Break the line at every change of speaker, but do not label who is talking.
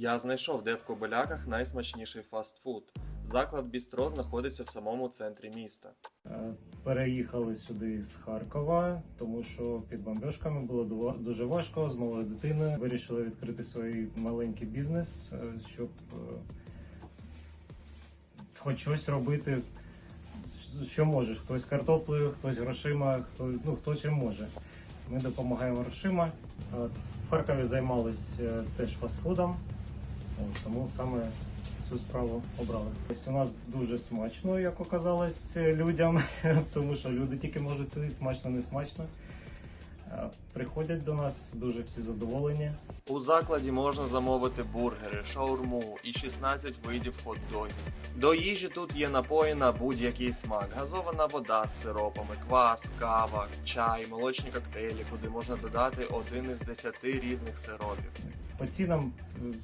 Я знайшов, де в Кобиляках найсмачніший фастфуд. Заклад Бістро знаходиться в самому центрі міста.
Е, Переїхали сюди з Харкова, тому що під бомбіжками було дуже важко з малою дитиною. Вирішили відкрити свій маленький бізнес, е, щоб е, хоч щось робити. Що може? Хтось картоплею, хтось грошима, хто, ну, хто чим може. Ми допомагаємо грошима. В Харкові займались е, теж фастфудом, тому саме цю справу обрали. Ось у нас дуже смачно, як оказалось людям, тому що люди тільки можуть судити смачно, не смачно. Е, Приходять до нас дуже всі задоволені.
У закладі можна замовити бургери, шаурму і 16 видів хот-догів. До їжі тут є напої на будь-який смак: газована вода з сиропами, квас, кава, чай, молочні коктейлі, куди можна додати один із 10 різних сиропів.
По цінам е,